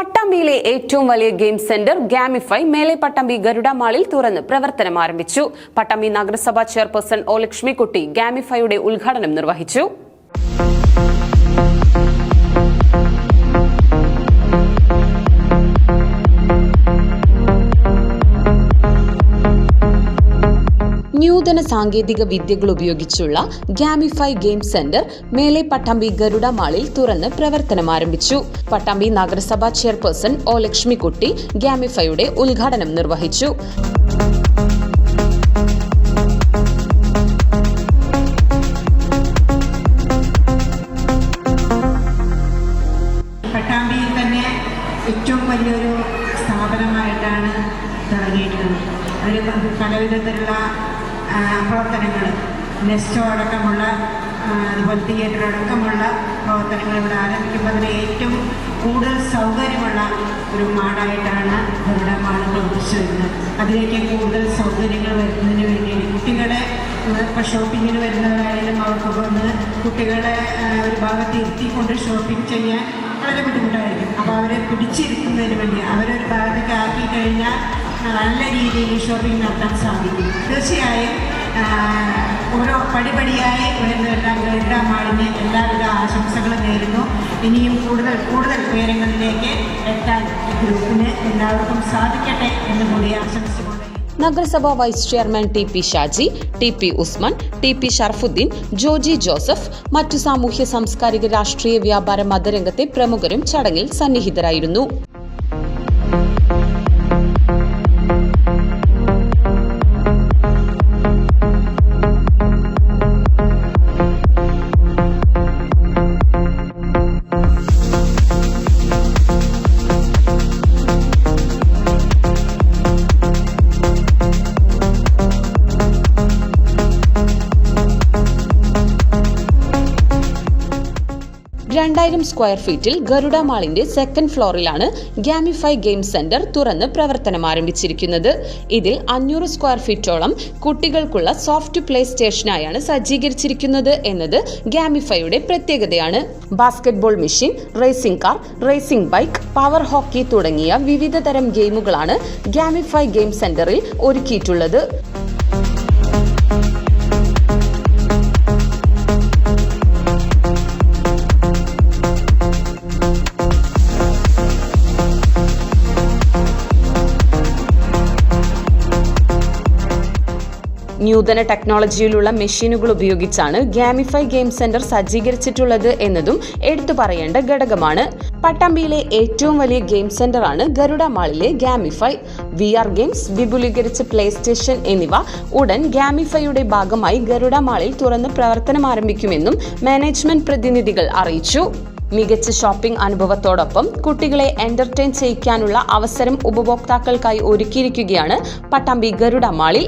പട്ടാമ്പിയിലെ ഏറ്റവും വലിയ game centre gamify മേലെ പട്ടാമ്പി ഗരുഡ മാളിൽ തുറന്ന് പ്രവർത്തനം ആരംഭിച്ചു. പട്ടാമ്പി നഗരസഭാ ചെയർപേഴ്സൺ ഒ ലക്ഷ്മിക്കുട്ടി ഗാമിഫൈയുടെ ഉദ്ഘാടനം നിർവഹിച്ചു. നൂതന സാങ്കേതിക വിദ്യകൾ ഉപയോഗിച്ചുള്ള ഗാമിഫൈ ഗെയിം സെന്റർ മേലെ പട്ടാമ്പി ഗരുഡ മാളിൽ തുറന്ന് പ്രവർത്തനം ആരംഭിച്ചു. പട്ടാമ്പി നഗരസഭാ ചെയർപേഴ്സൺ ഒ ലക്ഷ്മിക്കുട്ടി ഗാമിഫൈയുടെ ഉദ്ഘാടനം നിർവഹിച്ചു. പട്ടാമ്പിയിൽ തന്നെ വലിയൊരു സ്ഥാപനമായിട്ടാണ് തുടങ്ങിയിട്ടുള്ളത് അതിൽ പല വിധത്തിലുള്ള പ്രവർത്തനങ്ങൾ. നെസ്റ്റോ അടക്കമുള്ള അതുപോലെ തിയേറ്റർ അടക്കമുള്ള പ്രവർത്തനങ്ങൾ ഇവിടെ ആരംഭിക്കുമ്പോൾ അതിന് ഏറ്റവും കൂടുതൽ സൗകര്യമുള്ള ഒരു മാടായിട്ടാണ് ഇവിടെ മാട് പ്രവർത്തിച്ചു വരുന്നത് അതിലേക്ക് കൂടുതൽ സൗകര്യങ്ങൾ വരുന്നതിന് വേണ്ടി കുട്ടികളെ ഇപ്പോൾ ഷോപ്പിങ്ങിന് വരുന്നവരായാലും അവർക്ക് വന്ന് കുട്ടികളെ ഒരു ഭാഗത്ത് ഇരുത്തിക്കൊണ്ട് ഷോപ്പിംഗ് ചെയ്യാൻ വളരെ ബുദ്ധിമുട്ടായിരിക്കും. അപ്പോൾ അവരെ പിടിച്ചിരിക്കുന്നതിന് വേണ്ടി അവരൊരു ഭാഗത്തേക്ക് ആക്കി കഴിഞ്ഞാൽ നല്ല രീതിയിൽ ഷോപ്പിംഗ് നടത്താൻ സാധിക്കും. തീർച്ചയായും ഓരോ പടിപടിയായി വരുന്നവരെല്ലാം ഗരുഡ മാളിന് എല്ലാവിധ ആശംസകളും നേരുന്നു. ഇനിയും കൂടുതൽ കൂടുതൽ ഉയരങ്ങളിലേക്ക് എത്താൻ ഗ്രൂപ്പിന് എല്ലാവർക്കും സാധിക്കട്ടെ എന്ന് കൂടി ആശംസിക്കുന്നു. നഗരസഭാ vice chairman T P Shaji T P Usman T P Sharafuddeen Joji Joseph മറ്റു സാമൂഹ്യ സാംസ്കാരിക രാഷ്ട്രീയ വ്യാപാര മതരംഗത്തെ പ്രമുഖരും ചടങ്ങിൽ സന്നിഹിതരായിരുന്നു. രണ്ടായിരം സ്ക്വയർ ഫീറ്റിൽ ഗരുഡ മാളിന്റെ സെക്കൻഡ് ഫ്ലോറിലാണ് ഗാമിഫൈ ഗെയിം സെന്റർ തുറന്ന് പ്രവർത്തനം ആരംഭിച്ചിരിക്കുന്നത്. ഇതിൽ അഞ്ഞൂറ് സ്ക്വയർ ഫീറ്റോളം കുട്ടികൾക്കുള്ള സോഫ്റ്റ് പ്ലേ സ്റ്റേഷനായാണ് സജ്ജീകരിച്ചിരിക്കുന്നത് എന്നത് ഗാമിഫൈയുടെ പ്രത്യേകതയാണ്. Basketball machine racing car racing bike power hockey തുടങ്ങിയ വിവിധ തരം ഗെയിമുകളാണ് ഗാമിഫൈ ഗെയിം സെന്ററിൽ ഒരുക്കിയിട്ടുള്ളത്. നൂതന ടെക്നോളജിയിലുള്ള മെഷീനുകൾ ഉപയോഗിച്ചാണ് ഗാമിഫൈ ഗെയിം സെന്റർ സജ്ജീകരിച്ചിട്ടുള്ളത് എന്നതും എടുത്തു പറയേണ്ട ഘടകമാണ്. പട്ടാമ്പിയിലെ ഏറ്റവും വലിയ ഗെയിം സെന്റർ ആണ് ഗരുഡ മാളിലെ ഗാമിഫൈ വി ആർ ഗെയിംസ് വിപുലീകരിച്ച പ്ലേ സ്റ്റേഷൻ എന്നിവ ഉടൻ ഗാമിഫൈയുടെ ഭാഗമായി ഗരുഡ മാളിൽ തുറന്ന് പ്രവർത്തനം ആരംഭിക്കുമെന്നും മാനേജ്മെന്റ് പ്രതിനിധികൾ അറിയിച്ചു. മികച്ച ഷോപ്പിംഗ് അനുഭവത്തോടൊപ്പം കുട്ടികളെ എന്റർടൈൻ ചെയ്യിക്കാനുള്ള അവസരം ഉപഭോക്താക്കൾക്കായി ഒരുക്കിയിരിക്കുകയാണ് പട്ടാമ്പി ഗരുഡ മാളിൽ.